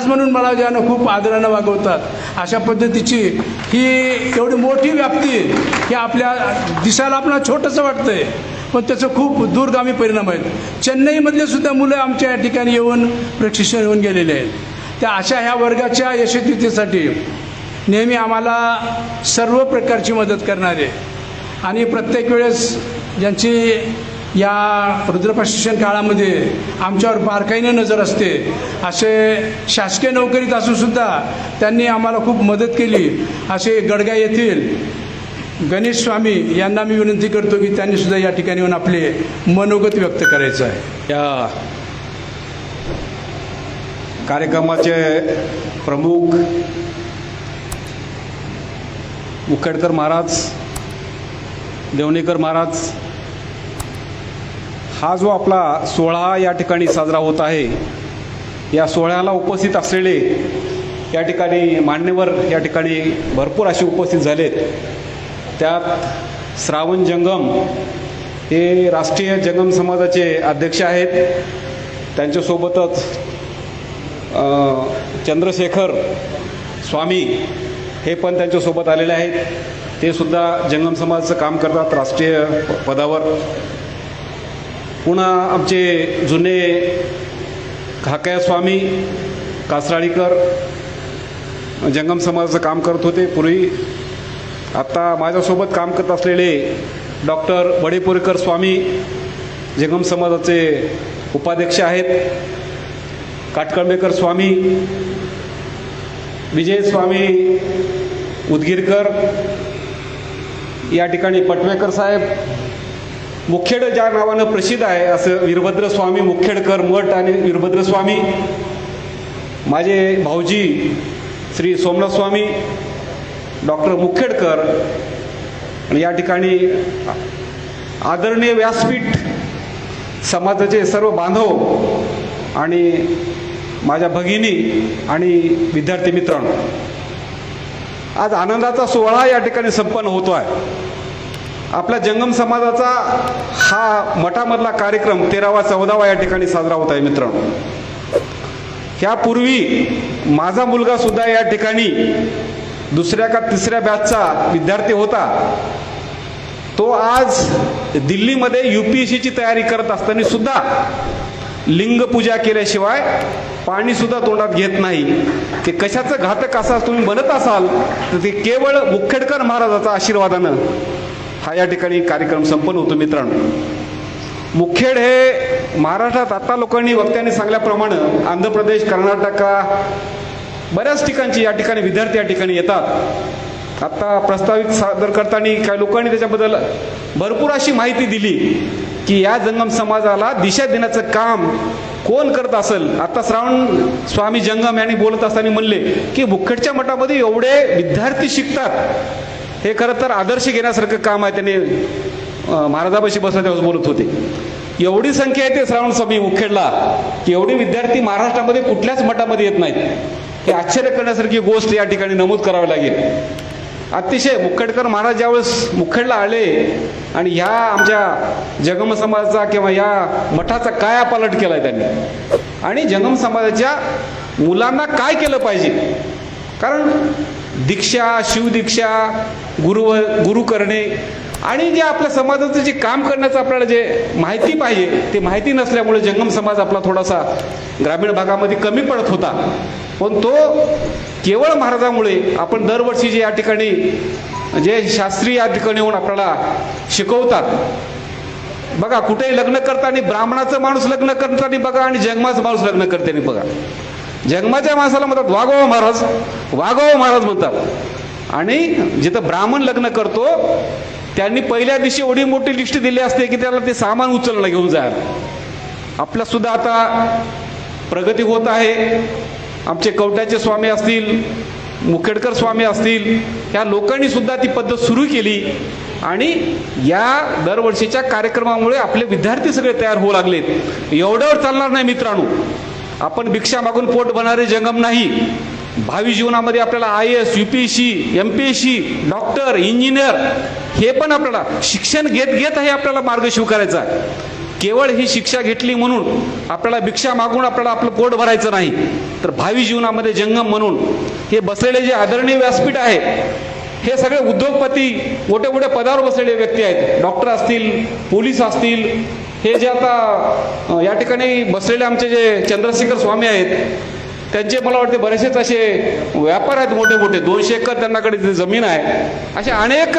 महाराज म्हणून मला ज्यानं खूप आदरानं वागवतात. अशा पद्धतीची ही एवढी मोठी व्याप्ती की आपल्या दिसायला आपल्याला छोटंसं वाटतंय. पण त्याचं खूप दूरगामी परिणाम आहेत. चेन्नईमधले सुद्धा मुलं आमच्या या ठिकाणी येऊन प्रशिक्षण येऊन गेलेले आहेत. त्या अशा ह्या वर्गाच्या यशस्वीतेसाठी नेहमी आम्हाला सर्व प्रकारची मदत करणारे. आणि प्रत्येक वेळेस ज्यांची या रुद्रप्रशिक्षण काळामध्ये आमच्यावर बारकाईने नजर असते. असे शासकीय नोकरीत असून सुद्धा त्यांनी आम्हाला खूप मदत केली. असे गडगा येथील गणेश स्वामी यांना मी विनंती करतो की त्यांनीसुद्धा या ठिकाणी येऊन आपले मनोगत व्यक्त करायचं आहे. या कार्यक्रमाचे प्रमुख उकडकर महाराज देवणेकर महाराज हा जो आपला सोहळा या ठिकाणी साजरा होत आहे या सोहळ्याला उपस्थित असलेले या ठिकाणी मान्यवर या ठिकाणी भरपूर असे उपस्थित झालेत. त्यात श्रावण जंगम हे राष्ट्रीय जंगम समाजाचे अध्यक्ष आहेत. त्यांच्यासोबतच चंद्रशेखर स्वामी हे पण त्यांच्यासोबत आलेले आहेत. ते सुद्धा जंगम समाजाचं काम करतात राष्ट्रीय पदावर. पुन्हा आमचे जुने खाकया स्वामी कासराळीकर जंगम समाजाचं काम करत होते. पूर्वी आत्ता माझ्यासोबत काम करत असलेले डॉक्टर बडेपुरेकर स्वामी जंगम समाजाचे उपाध्यक्ष आहेत. काटकळंबेकर स्वामी विजय स्वामी उदगीरकर या ठिकाणी पटवेकर साहेब मुखेड ज्या नावानं प्रसिद्ध आहे असं वीरभद्र स्वामी मुखेडकर मठ आणि वीरभद्र स्वामी माझे भाऊजी श्री सोमनाथ स्वामी डॉक्टर मुखेडकर आणि या ठिकाणी आदरणीय व्यासपीठ समाजाचे सर्व बांधव आणि माझ्या भगिनी आणि विद्यार्थी मित्रांनो आज आनंदाचा सोहळा या ठिकाणी संपन्न होतो आहे आपल्या जंगम समाजाचा हा मठामधला कार्यक्रम तेरावा चौदावा या ठिकाणी साजरा होत आहे मित्रांनो. ह्यापूर्वी माझा मुलगा सुद्धा या ठिकाणी दुसऱ्या का तिसऱ्या बॅचचा विद्यार्थी होता. तो आज दिल्लीमध्ये यू पी एस सीची तयारी करत असताना सुद्धा लिंग पूजा केल्याशिवाय पाणी सुद्धा तोंडात घेत नाही. ते कशाचं घातक असा तुम्ही बनत असाल तर ते केवळ मुखेडकर महाराजाचा आशीर्वादानं हा या ठिकाणी कार्यक्रम संपन्न होतो मित्रांनो. मुखेड हे महाराष्ट्रात आता लोकांनी वक्त्यांनी सांगल्याप्रमाणे आंध्र प्रदेश कर्नाटका बऱ्याच ठिकाणची या ठिकाणी विद्यार्थी या ठिकाणी येतात. आता प्रस्तावित सादर करताना काही लोकांनी त्याच्याबद्दल भरपूर अशी माहिती दिली की या जंगम समाजाला दिशा देण्याचं काम कोण करत असेल? आता श्रावण स्वामी जंगम यांनी बोलत असताना म्हणले की मुखेडच्या मठामध्ये एवढे विद्यार्थी शिकतात. हे खरं तर आदर्श घेण्यासारखं काम आहे त्याने महाराजापाशी बसला तेव्हा बोलत होते. एवढी संख्या आहे ते श्रावण स्वामी मुखेडला की एवढे विद्यार्थी महाराष्ट्रामध्ये कुठल्याच मठामध्ये येत नाहीत. हे आश्चर्य करण्यासारखी गोष्ट या ठिकाणी नमूद करावी लागेल. अतिशय मुखेडकर महाराज ज्यावेळेस मुखेडला आले आणि ह्या आमच्या जगम समाजाचा किंवा या मठाचा काय पालट केलाय त्यांनी? आणि जंगम समाजाच्या मुलांना काय केलं पाहिजे? कारण दीक्षा शिवदीक्षा गुरु गुरु करणे आणि जे आपल्या समाजाचं जे काम करण्याचं आपल्याला जे माहिती पाहिजे ते माहिती नसल्यामुळे जंगम समाज आपला थोडासा ग्रामीण भागामध्ये कमी पडत होता. पण तो केवळ महाराजामुळे आपण दरवर्षी जे या ठिकाणी जे शास्त्री या ठिकाणी येऊन आपल्याला शिकवतात. बघा कुठेही लग्न करताना ब्राह्मणाचं माणूस लग्न करताना बघा आणि जंगमाचं माणूस लग्न करताना बघा. जन्माच्या माणसाला म्हणतात वागोवा हो महाराज वागोवा हो महाराज म्हणतात. आणि जिथं ब्राह्मण लग्न करतो त्यांनी पहिल्या दिवशी एवढी मोठी लिस्ट दिली असते की त्याला ते सामान उचलणं घेऊन जायला. आपला सुद्धा आता प्रगती होत आहे. आमचे कवट्याचे स्वामी असतील मुखेडकर स्वामी असतील ह्या लोकांनी सुद्धा ती पद्धत सुरू केली. आणि या दरवर्षीच्या कार्यक्रमामुळे आपले विद्यार्थी सगळे तयार होऊ लागलेत. एवढ्यावर चालणार नाही मित्रांनो. आपण भिक्षा मागून पोट भरणारे जंगम नाही. भावी जीवनामध्ये आपल्याला I S U P S C M P S C doctor engineer हे पण आपल्याला शिक्षण घेत घेत हे आपल्याला मार्ग स्वीकारायचा आहे. केवळ ही शिक्षा घेतली म्हणून आपल्याला भिक्षा मागून आपल्याला आपलं पोट भरायचं नाही. तर भावी जीवनामध्ये जंगम म्हणून हे बसलेले जे आदरणीय व्यासपीठ आहे हे सगळे उद्योगपती मोठे मोठ्या पदावर बसलेले व्यक्ती आहेत. डॉक्टर असतील पोलीस असतील हे जे आता या ठिकाणी बसलेले आमचे जे चंद्रशेखर स्वामी आहेत त्यांचे मला वाटते बरेचसेच असे व्यापार आहेत मोठे मोठे दोनशे एकर त्यांनाकडे तिथे जमीन आहे. असे अनेक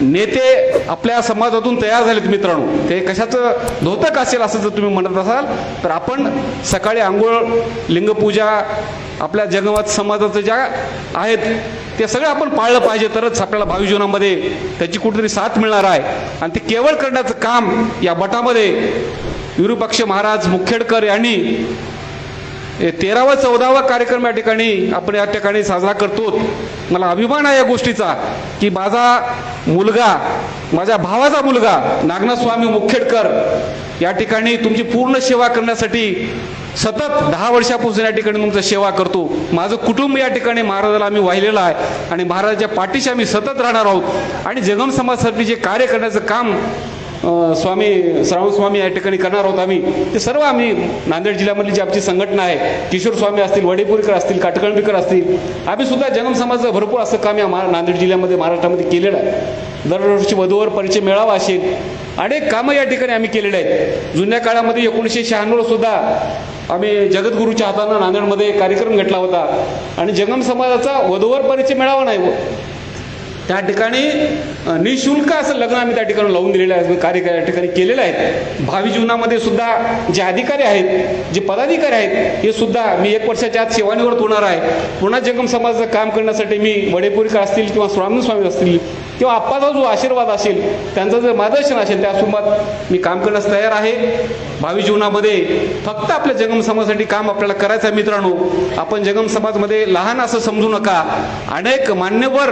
नेते आपल्या समाजातून तयार झालेत मित्रांनो. ते कशाचं धोतक असेल असं जर तुम्ही म्हणत असाल तर आपण सकाळी आंघोळ लिंगपूजा आपल्या जगमत समाजाचं ज्या आहेत ते सगळं आपण पाळलं पाहिजे. तरच आपल्याला भावी जीवनामध्ये त्याची कुठेतरी साथ मिळणार आहे. आणि ते केवळ करण्याचं काम या बटामध्ये विरुपक्ष महाराज मुखेडकर यांनी तेरावा चौदावा कार्यक्रम या ठिकाणी आपण या ठिकाणी साजरा करतो. मला अभिमान आहे या गोष्टीचा की माझा मुलगा माझ्या भावाचा मुलगा नागनाथ स्वामी मुखेडकर या ठिकाणी तुमची पूर्ण सेवा करण्यासाठी सतत दहा वर्षापासून या ठिकाणी तुमचं सेवा करतो. माझं कुटुंब या ठिकाणी महाराजाला आम्ही वाहिलेलं आहे आणि महाराजाच्या पाठीशी आम्ही सतत राहणार आहोत. आणि जगम समाजासाठी जे कार्य करण्याचं काम स्वामी श्रावण स्वामी या ठिकाणी करणार आहोत आम्ही. ते सर्व आम्ही नांदेड जिल्ह्यामधली जी आमची संघटना आहे किशोर स्वामी असतील वडेपुरीकर असतील काटकणबीकर असतील आम्ही सुद्धा जंगम समाजाचं भरपूर असं काम या नांदेड जिल्ह्यामध्ये महाराष्ट्रामध्ये केलेलं आहे. दरवर्षी वधूवर परिचय मेळावा असेल. अनेक कामं या ठिकाणी आम्ही केलेले आहेत. जुन्या काळामध्ये एकोणीसशे शहाण्णव सुद्धा आम्ही जगद्गुरूच्या हातानं नांदेडमध्ये कार्यक्रम घेतला होता. आणि जंगम समाजाचा वधूवर परिचय मेळावा नाही. हो. त्या ठिकाणी निशुल्क असं लग्न आम्ही त्या ठिकाणी लावून दिलेलं आहे. कार्य त्या ठिकाणी केलेलं आहे. भावी जीवनामध्ये सुद्धा जे अधिकारी आहेत जे पदाधिकारी आहेत हे सुद्धा मी एक वर्षाच्या आत सेवानिवृत्त होणार आहे. पुन्हा जंगम समाजाचं काम करण्यासाठी मी वडेपुरीकर असतील किंवा स्वामी स्वामी असतील किंवा आप्पाचा जो आशीर्वाद असेल त्यांचं जर मार्गदर्शन असेल त्यासोबत मी काम करण्यास तयार आहे. भावी जीवनामध्ये फक्त आपल्या जंगम समाजासाठी काम आपल्याला करायचं आहे मित्रांनो. आपण जंगम समाजमध्ये लहान असं समजू नका. अनेक मान्यवर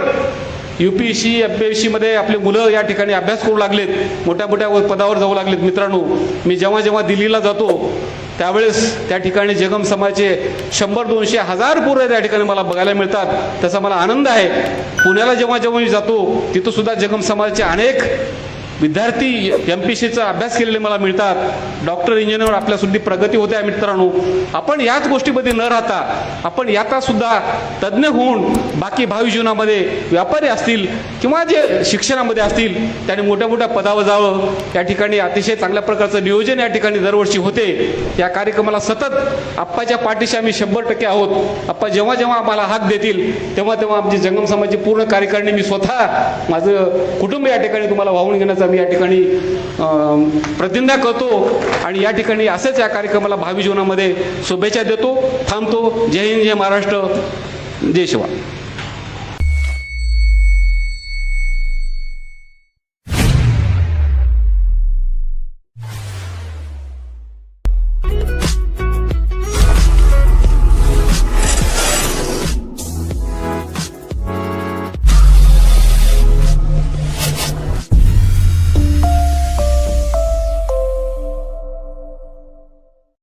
U P S C F P S सीमध्ये आपले मुलं या ठिकाणी अभ्यास करू लागलेत. मोठ्या मोठ्या व- पदावर जाऊ लागलेत. मित्रांनो मी जेव्हा जेव्हा दिल्लीला जातो त्यावेळेस त्या ठिकाणी जगम समाजचे शंभर दोनशे हजार पोरं त्या ठिकाणी मला बघायला मिळतात. त्याचा मला आनंद आहे. पुण्याला जेव्हा जेव्हा मी जातो तिथं सुद्धा जगम समाजाचे अनेक विद्यार्थी एम पी सीचा अभ्यास केलेले मला मिळतात. डॉक्टर इंजिनियर आपल्या सुद्धा प्रगती होते आहे मित्रांनो. आपण याच गोष्टीमध्ये न राहता आपण याचा सुद्धा तज्ज्ञ होऊन बाकी भावी जीवनामध्ये व्यापारी असतील किंवा जे शिक्षणामध्ये असतील त्यांनी मोठ्या मोठ्या पदावर जावं. या ठिकाणी अतिशय चांगल्या प्रकारचं नियोजन या ठिकाणी दरवर्षी होते. या कार्यक्रमाला सतत आप्पाच्या पाठीशी आम्ही शंभर टक्के आहोत. आप्पा जेव्हा जेव्हा आम्हाला हात देतील तेव्हा तेव्हा आमची जंगम समाजची पूर्ण कार्यकारिणी मी स्वतः माझं कुटुंब या ठिकाणी तुम्हाला वाहून घेण्याचा मी या ठिकाणी प्रतिज्ञा करतो आणि या ठिकाणी असंच या कार्यक्रमाला भावी जीवनामध्ये शुभेच्छा देतो. थांबतो. जय हिंद जय महाराष्ट्र. जय शिवा.